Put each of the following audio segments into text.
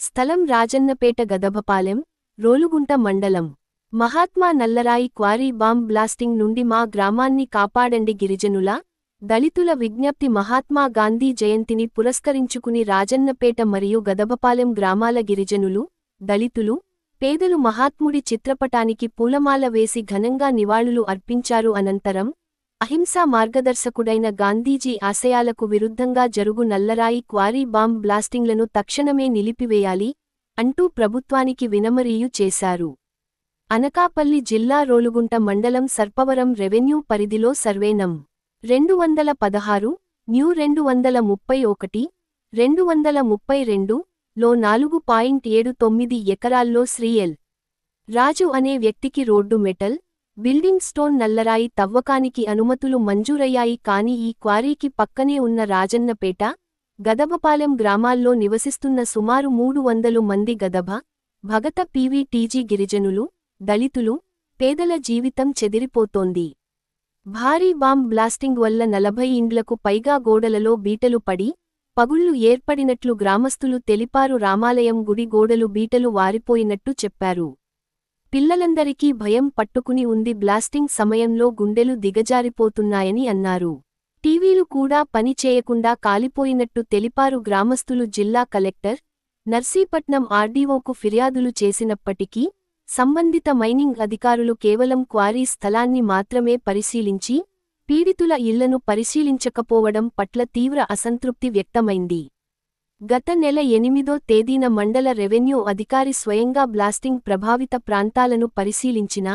స్థలం రాజన్నపేట గదభపాలెం రోలుగుంట మండలం. మహాత్మా నల్లరాయి క్వారీ బాంబ్ బ్లాస్టింగ్ నుండి మా గ్రామాన్ని కాపాడండి గిరిజనుల దళితుల విజ్ఞప్తి మహాత్మా గాంధీ జయంతిని పురస్కరించుకుని రాజన్నపేట మరియు గదభపాలెం గ్రామాల గిరిజనులు దళితులు పేదలు మహాత్ముడి చిత్రపటానికి పూలమాల వేసి ఘనంగా నివాళులు అర్పించారు అనంతరం అహింసా మార్గదర్శకుడైన గాంధీజీ ఆశయాలకు విరుద్ధంగా జరుగు నల్లరాయి క్వారీ బాంబ్ బ్లాస్టింగ్లను తక్షణమే నిలిపివేయాలి అంటూ ప్రభుత్వానికి వినమరీయు చేశారు. అనకాపల్లి జిల్లా రోలుగుంట మండలం సర్పవరం రెవెన్యూ పరిధిలో సర్వేనం. రెండు వందల పదహారు న్యూ రెండు వందల ముప్పై ఒకటి రెండు వందల ముప్పై రెండు లో నాలుగు పాయింట్ ఏడు తొమ్మిది ఎకరాల్లో శ్రీఎల్ రాజు అనే వ్యక్తికి రోడ్డు మెటల్ బిల్డింగ్ స్టోన్ నల్లరాయి తవ్వకానికి అనుమతులు మంజూరయ్యాయి కాని ఈ క్వారీకి పక్కనే ఉన్న రాజన్నపేట గదబపాలెం గ్రామాల్లో నివసిస్తున్న సుమారు మూడు వందలు మంది గదభ భగత పీవీటీజీ గిరిజనులు దళితులు పేదల జీవితం చెదిరిపోతోంది. భారీ బాంబ్ బ్లాస్టింగ్ వల్ల నలభై ఇండ్లకు పైగా గోడలలో బీటలు పడి పగుళ్ళు ఏర్పడినట్లు గ్రామస్తులు తెలిపారు రామాలయం గుడి గోడలు బీటలు వారిపోయినట్టు చెప్పారు. పిల్లలందరికీ భయం పట్టుకుని ఉంది బ్లాస్టింగ్ సమయంలో గుండెలు దిగజారిపోతున్నాయని అన్నారు. టీవీలు కూడా పని చేయకుండా కాలిపోయినట్టు తెలిపారు గ్రామస్తులు జిల్లా కలెక్టర్. నర్సీపట్నం ఆర్డీఓకు ఫిర్యాదులు చేసినప్పటికీ సంబంధిత మైనింగ్ అధికారులు కేవలం క్వారీ స్థలాన్ని మాత్రమే పరిశీలించి పీడితుల ఇళ్ళను పరిశీలించకపోవడం పట్ల తీవ్ర అసంతృప్తి వ్యక్తమైంది. గత నెల ఎనిమిదో తేదీన మండల రెవెన్యూ అధికారి స్వయంగా బ్లాస్టింగ్ ప్రభావిత ప్రాంతాలను పరిశీలించినా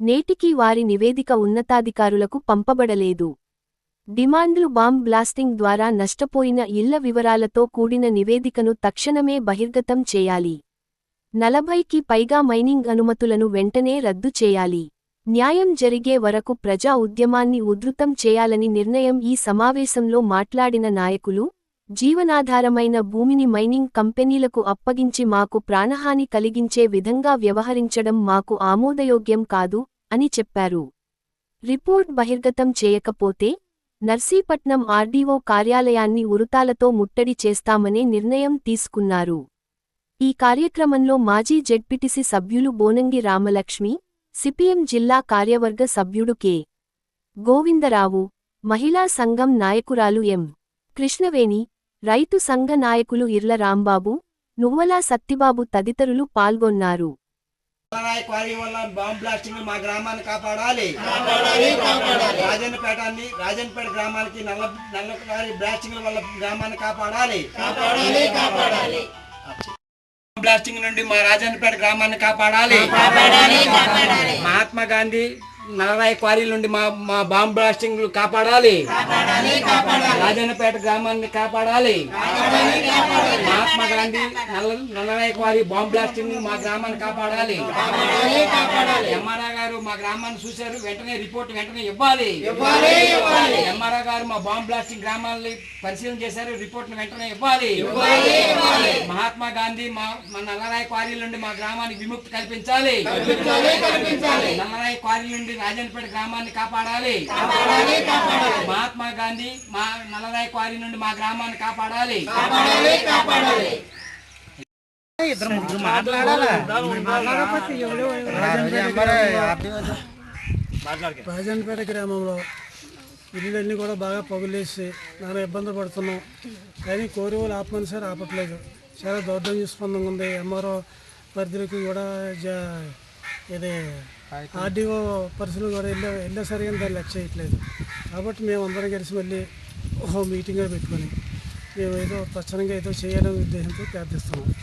నేటికీ వారి నివేదిక ఉన్నతాధికారులకు పంపబడలేదు. డిమాండ్లు బాంబ్ బ్లాస్టింగ్ ద్వారా నష్టపోయిన ఇళ్ళ వివరాలతో కూడిన నివేదికను తక్షణమే బహిర్గతం చేయాలి. నలభైకి పైగా మైనింగ్ అనుమతులను వెంటనే రద్దు చేయాలి. న్యాయం జరిగే వరకు ప్రజా ఉద్యమాన్ని ఉధృతం చేయాలని నిర్ణయం ఈ సమావేశంలో మాట్లాడిన నాయకులు జీవనాధారమైన భూమిని మైనింగ్ కంపెనీలకు అప్పగించి మాకు ప్రాణహాని కలిగించే విధంగా వ్యవహరించడం మాకు ఆమోదయోగ్యం కాదు అని చెప్పారు. రిపోర్ట్ బహిర్గతం చేయకపోతే నర్సీపట్నం ఆర్డీఓ కార్యాలయాన్ని ఉరుతాలతో ముట్టడి చేస్తామనే నిర్ణయం తీసుకున్నారు. ఈ కార్యక్రమంలో మాజీ జెడ్పిటిసి సభ్యులు బోనంగి రామలక్ష్మి సిపిఎం జిల్లా కార్యవర్గ సభ్యుడు కె. గోవిందరావు మహిళా సంఘం నాయకురాలు ఎం. కృష్ణవేణి రైతు సంఘ నాయకులు ఇర్ల రాంబాబు నువ్వలా సత్తిబాబు తదితరులు పాల్గొన్నారు. నల్లరాయి క్వారీ వల్ల బాంబ్ బ్లాస్టింగ్ మా గ్రామాన్ని కాపాడాలి. రాజన్నపేటాన్ని రాజన్నపేట గ్రామానికి నల్ల బ్లాస్టింగ్ వల్ల గ్రామాన్ని కాపాడాలి. బ్లాస్టింగ్ నుండి మా రాజన్నపేట గ్రామాన్ని కాపాడాలి. మహాత్మా గాంధీ నల్లరాయి క్వారీ నుండి మా మా బాంబ్ బ్లాస్టింగ్ కాపాడాలి. రాజన్నపేట గ్రామాన్ని కాపాడాలి. మహాత్మా గాంధీ నల్ల నల్లరాయి క్వారీ బాంబ్ బ్లాస్టింగ్ మా గ్రామాన్ని కాపాడాలి. ఎంఆర్ఆ గారు మా గ్రామాన్ని చూశారు వెంటనే రిపోర్ట్ వెంటనే ఇవ్వాలి. ఎంఆర్ఆ గారు మా బాంబ్ బ్లాస్టింగ్ గ్రామాలని పరిశీలన చేశారు రిపోర్ట్ వెంటనే ఇవ్వాలి. మహాత్మా గాంధీ మా మా నల్లరాయి క్వారీ నుండి మా గ్రామానికి విముక్తి కల్పించాలి. నల్లరాయి క్వారీ నుండి రాజన్నపేట గ్రామాన్ని కాపాడాలి. మహాత్మా గాంధీ మా నల్లరాయి క్వారీ నుండి మా గ్రామాన్ని కాపాడాలి. రాజన్పేట గ్రామంలో ఇల్లులన్నీ కూడా బాగా పగులేసి నానా ఇబ్బందులు పడుతున్నాం. కానీ కోరి ఆపమని సార్ ఆపట్లేదు. చాలా దౌర్జన్య స్పందంగా ఉంది. ఎంఆర్ఓ పరిధిలోకి కూడా ఇది ఆర్డీఓ పరిస్థితులు కూడా వెళ్ళే వెళ్ళేసరికి దాన్ని లెక్క చేయట్లేదు. కాబట్టి మేము అందరం కలిసి మళ్ళీ ఓ మీటింగ్ పెట్టుకొని మేము ఏదో తక్షణంగా ఏదో చేయాలనే ఉద్దేశంతో ప్రార్థిస్తున్నాం.